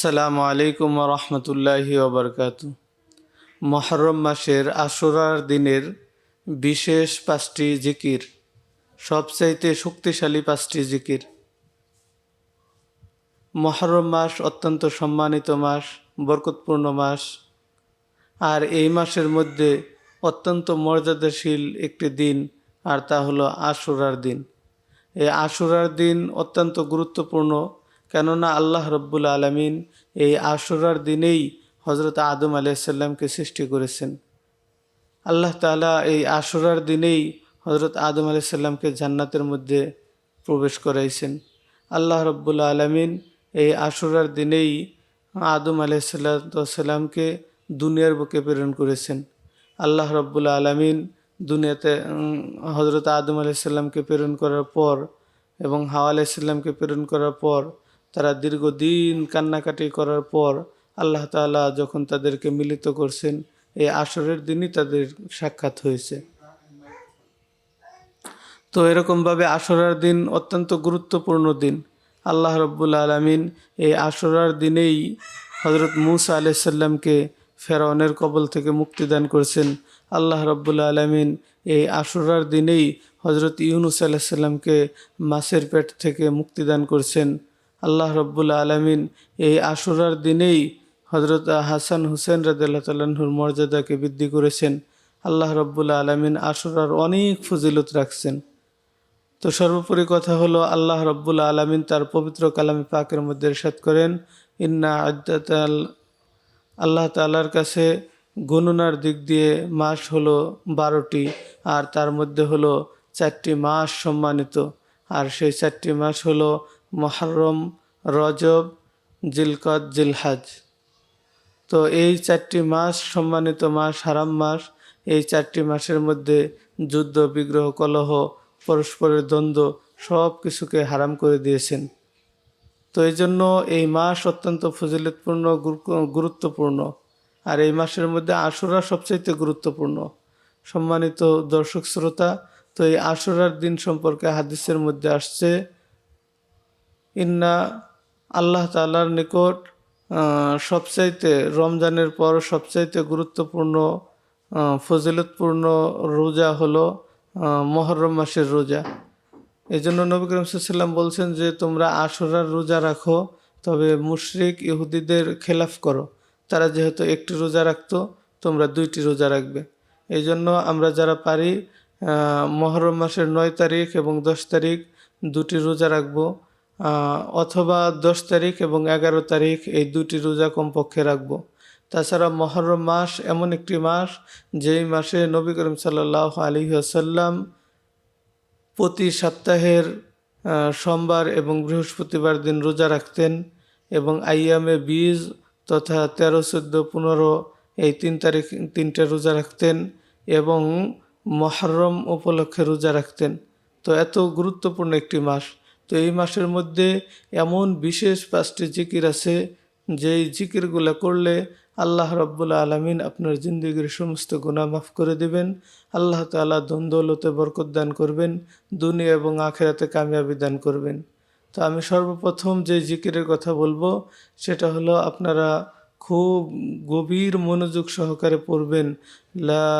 আসসালামু আলাইকুম রহমতুল্লাহি ওবরকাত মহরম মাসের আশুরার দিনের বিশেষ পাঁচটি জিকির, সবচাইতে শক্তিশালী পাঁচটি জিকির। মহরম মাস অত্যন্ত সম্মানিত মাস, বরকতপূর্ণ মাস, আর এই মাসের মধ্যে অত্যন্ত মর্যাদাশীল একটি দিন, আর তা হলো আশুরার দিন। এই আশুরার দিন অত্যন্ত গুরুত্বপূর্ণ কেননা আল্লাহ রব্বুল আলমিন এই আশুরার দিনেই হজরত আদম আলাইসাল্লামকে সৃষ্টি করেছেন। আল্লাহ তালা এই আশুরার দিনেই হজরত আদম আলাইসাল্লামকে জান্নাতের মধ্যে প্রবেশ করাইছেন। আল্লাহ রব্বুল আলমিন এই আশুরার দিনেই আদম আলাইসাল্লামকে দুনিয়ার বুকে প্রেরণ করেছেন। আল্লাহ রব্বুল আলমিন দুনিয়াতে হজরত আদম আলাইসাল্লামকে প্রেরণ করার পর এবং হাওয়া আলাইসাল্লামকে প্রেরণ করার পর তারা দীর্ঘদিন কান্নাকাটি করার পর আল্লাহ তাআলা যখন তাদেরকে মিলিত করছেন, এই আসরের দিনই তাদের সাক্ষাৎ হয়েছে। তো এরকমভাবে আসরার দিন অত্যন্ত গুরুত্বপূর্ণ দিন। আল্লাহ রব্বুল আলমিন এই আসরার দিনেই হজরত মুসা আলাইসাল্লামকে ফেরাউনের কবল থেকে মুক্তিদান করছেন। আল্লাহ রব্বুল আলমিন এই আশুরার দিনেই হজরত ইউনুস আলাইসাল্লামকে মাছের পেট থেকে মুক্তিদান করছেন। আল্লাহ রব্বুল আলমিন এই আশুরার দিনেই হজরত হাসান হুসেন রাদিল্লাহ তাল্লাহুর মর্যাদাকে বৃদ্ধি করেছেন। আল্লাহ রব্বুল আলমিন আশুরার অনেক ফজিলত রাখছেন। তো সর্বোপরি কথা হলো, আল্লাহ রব্বুল আলমিন তার পবিত্র কালামে পাকের মধ্যে ইরশাদ করেন, ইন্না আদাল আল্লাহ তালার কাছে গণনার দিক দিয়ে মাস হলো বারোটি, আর তার মধ্যে হলো চারটি মাস সম্মানিত। আর সেই চারটি মাস হলো মহরম, রজব জিলকদ জিলহাজ। তো এই চারটি মাস সম্মানিত মাস, হারাম মাস, এই চারটি মাসের মধ্যে যুদ্ধ, বিগ্রহ, কলহ, পরস্পরের দ্বন্দ্ব সব কিছুকে হারাম করে দিয়েছেন। তো এই জন্য এই মাস অত্যন্ত ফজিলতপূর্ণ গুরুত্বপূর্ণ। আর এই মাসের মধ্যে আশুরা সবচাইতে গুরুত্বপূর্ণ। সম্মানিত দর্শক, শ্রোতা, তো এই আশুরার দিন সম্পর্কে হাদিসের মধ্যে আসছে ইন্না আল্লাহ তালার নিকট সবচাইতে রমজানের পর সবচাইতে গুরুত্বপূর্ণ ফজিলতপূর্ণ রোজা হলো মহরম মাসের রোজা। এই জন্য নবী করিম সাল্লাম বলছেন যে, তোমরা আশুরার রোজা রাখো, তবে মুশরিক ইহুদিদের খেলাফ করো। তারা যেহেতু একটি রোজা রাখতো, তোমরা দুইটি রোজা রাখবে। এই জন্য আমরা যারা পারি মহরম মাসের নয় তারিখ এবং দশ তারিখ দুটি রোজা রাখব। অথবা দশ তারিখ এবং এগারো তারিখ এই দুটি রোজা কমপক্ষে রাখব। তাছাড়া মহরম মাস এমন একটি মাস যেই মাসে নবী করিম সাল্লাহ আলী আসাল্লাম প্রতি সপ্তাহের সোমবার এবং বৃহস্পতিবার দিন রোজা রাখতেন এবং আইয়ামে বীজ তথা তেরো, চোদ্দ, পনেরো এই তিন তারিখ, তিনটে রোজা রাখতেন এবং মহরম উপলক্ষে রোজা রাখতেন। তো এত গুরুত্বপূর্ণ একটি মাস। তো এই মাসের মধ্যে এমন বিশেষ পাঁচটি জিকির আছে, যেই জিকিরগুলো করলে আল্লাহ রব্বুল আলমিন আপনার জিন্দগির সমস্ত গুণা মাফ করে দেবেন, আল্লাহ তালা দ্বন্দ্বলতে বরকত দান করবেন, দুনিয়া এবং আখেরাতে কামিয়াবি দান করবেন। তো আমি সর্বপ্রথম যে জিকিরের কথা বলব, সেটা হলো আপনারা খুব গভীর মনোযোগ সহকারে পড়বেন, লা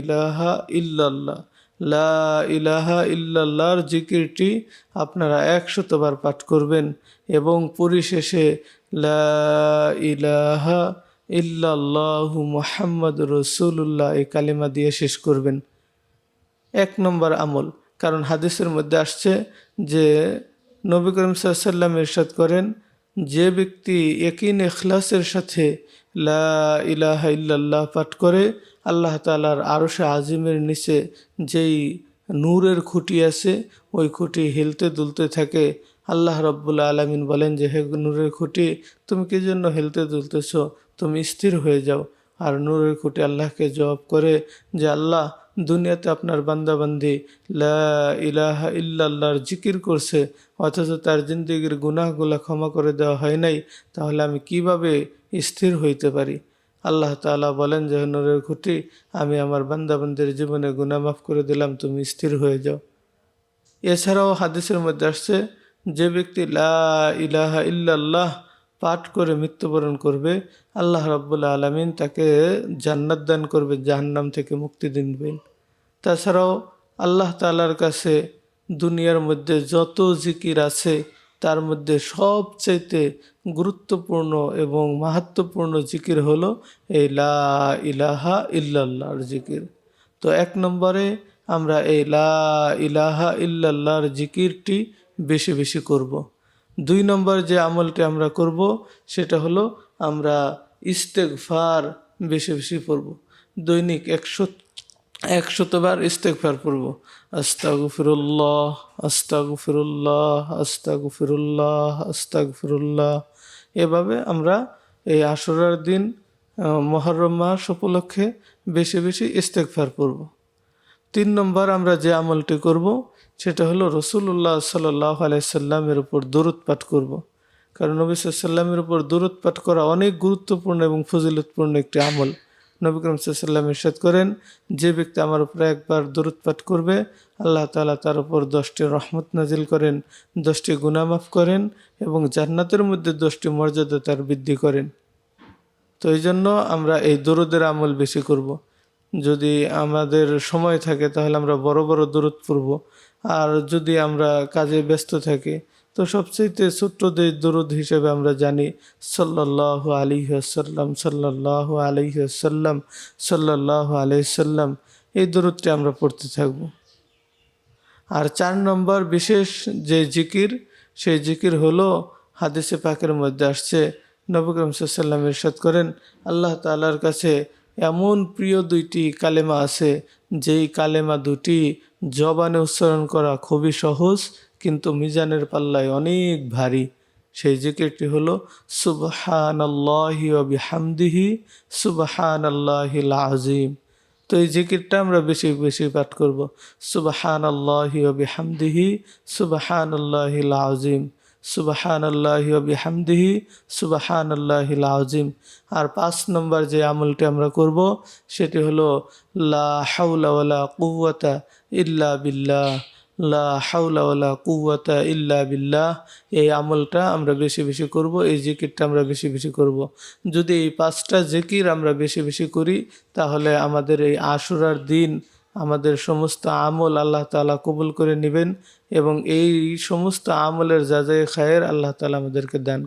ইলাহা ইল্লাল্লাহ। লা ইলাহা ইল্লাল্লাহর জিকিরটি আপনারা একশতবার পাঠ করবেন এবং পরিশেষে লা ইলাহা ইল্লাল্লাহু মোহাম্মদ রসুল্লাহ এই কালিমা দিয়ে শেষ করবেন। এক নম্বর আমল, কারণ হাদিসের মধ্যে আসছে যে নবী করিম সাল্লাম ইরশাদ করেন, যে ব্যক্তি একিন নেখলাসের সাথে লা ইলাহা ইল্লাল্লাহ পাঠ করে আল্লাহ তালার আরশে আজিমের নিচে যেই নূরের খুঁটি আছে, ওই খুঁটি হেলতে দুলতে থাকে। আল্লাহ রব্বুল্লা আলমিন বলেন যে, হে নূরের খুঁটি, তুমি কি জন্য হেলতে দুলতেছ? তুমি স্থির হয়ে যাও। আর নূরের খুঁটি আল্লাহকে জবাব করে যে, আল্লাহ দুনিয়াতে আপনার বান্দাবান্দি লা ইলাহা ইল্লাল্লাহর জিকির করছে, অথচ তার জিন্দগির গুনাহগুলা ক্ষমা করে দেওয়া হয় নাই, তাহলে আমি কীভাবে স্থির হইতে পারি? আল্লাহ তালা বলেন যে নূরের খুঁটি, আমি আমার বান্দাবান্দির জীবনে গুনাহ মাফ করে দিলাম, তুমি স্থির হয়ে যাও। এছাড়াও হাদিসের মধ্যে আসছে, যে ব্যক্তি লা ইলাহা ইল্লাল্লাহ পাঠ করে মৃত্যুবরণ করবে, আল্লাহ রাব্বুল আলমিন তাকে জান্নাত দান করবে, জাহান্নাম থেকে মুক্তি দিনবেন তাছাড়াও আল্লাহ তালার কাছে দুনিয়ার মধ্যে যত জিকির আছে, তার মধ্যে সবচাইতে গুরুত্বপূর্ণ এবং মাহাত্মপূর্ণ জিকির হলো এই লা ইলাহা ইল্লাল্লাহর জিকির তো এক নম্বরে আমরা এই লা ইলাহা ইল্লাল্লাহর জিকিরটি বেশি বেশি করব। দুই নম্বর যে আমলটি আমরা করব, সেটা হলো আমরা ইস্তেকফার বেশি বেশি পড়ব। দৈনিক একশো, একশতবার ইস্তেকফার পড়ব। আস্তাগফিরুল্লাহ আস্তাগফিরুল্লাহ আস্তাগফিরুল্লাহ আস্তাগফিরুল্লাহ। এভাবে আমরা এই আশুরার দিন মহরম মাস উপলক্ষে বেশি বেশি ইস্তেকফার পড়ব। তিন নম্বর আমরা যে আমলটি করব, সেটা হলো রসুল্লাহ সাল্লাহ আলাইসাল্লামের উপর দরুদ পাঠ করব। কারণ নবী সাল্লামের উপর দরুদ পাঠ করা অনেক গুরুত্বপূর্ণ এবং ফজিলতপূর্ণ একটি আমল নবী সাল্লাম ইরশাদ করেন, যে ব্যক্তি আমার উপরে একবার দরুদ পাঠ করবে, আল্লাহ তাআলা তার উপর দশটি রহমত নাজিল করেন, দশটি গুনামাফ করেন এবং জান্নাতের মধ্যে দশটি মর্যাদা তার বৃদ্ধি করেন তো এই জন্য আমরা এই দরুদের আমল বেশি করব। যদি আমাদের সময় থাকে, তাহলে আমরা বড় বড় দরুদ পড়ব। আর যদি আমরা কাজে ব্যস্ত থাকি, তো সবচেয়ে ছোট্ট যে দরুদ হিসেবে আমরা জানি সাল্লাহ আলী আসাল্লাম সাল্লাহ আলী আসাল্লাম সাল্লাহ আলাইসাল্লাম এই দরুদটি আমরা পড়তে থাকব। আর চার নম্বর বিশেষ যে জিকির, সেই জিকির হলো হাদিসে পাকের মধ্যে আসছে নবকরম সাল্লাম ইরশাদ করেন, আল্লাহ তাআলার কাছে এমন প্রিয় দুইটি কালেমা আছে, যেই কালেমা দুটি জবানে উচ্চারণ করা খুবই সহজ, কিন্তু মিজানের পাল্লায় অনেক ভারী। সেই জিকিরটি হলো সুবহান আল্লাহি বিহামদিহি সুবহান আল্লাহিল আজিম তো এই জিকিরটা আমরা বেশি বেশি পাঠ করব সুবহান আল্লাহি বিহামদিহি সুবহান আল্লাহিল আজিম সুবহান আল্লাহি বিহামদিহি সুবহান আল্লাহিল আজিম আর পাঁচ নম্বর যে আমলটি আমরা করব, সেটি হলো, লা হাওলা ওয়ালা কুওয়াতা ইল্লা বিল্লাহ। লা হাওলা কুয়াতা ইল্লা বিল্লাহ। এই আমলটা আমরা বেশি বেশি করব, এই জিকিরটা আমরা বেশি বেশি করব। যদি এই পাঁচটা জিকির আমরা বেশি বেশি করি, তাহলে আমাদের এই আশুরার দিন আমাদের সমস্ত আমল আল্লাহ তালা কবুল করে নেবেন এবং এই সমস্ত আমলের যা যা খায়ের আল্লাহ তালা আমাদেরকে দান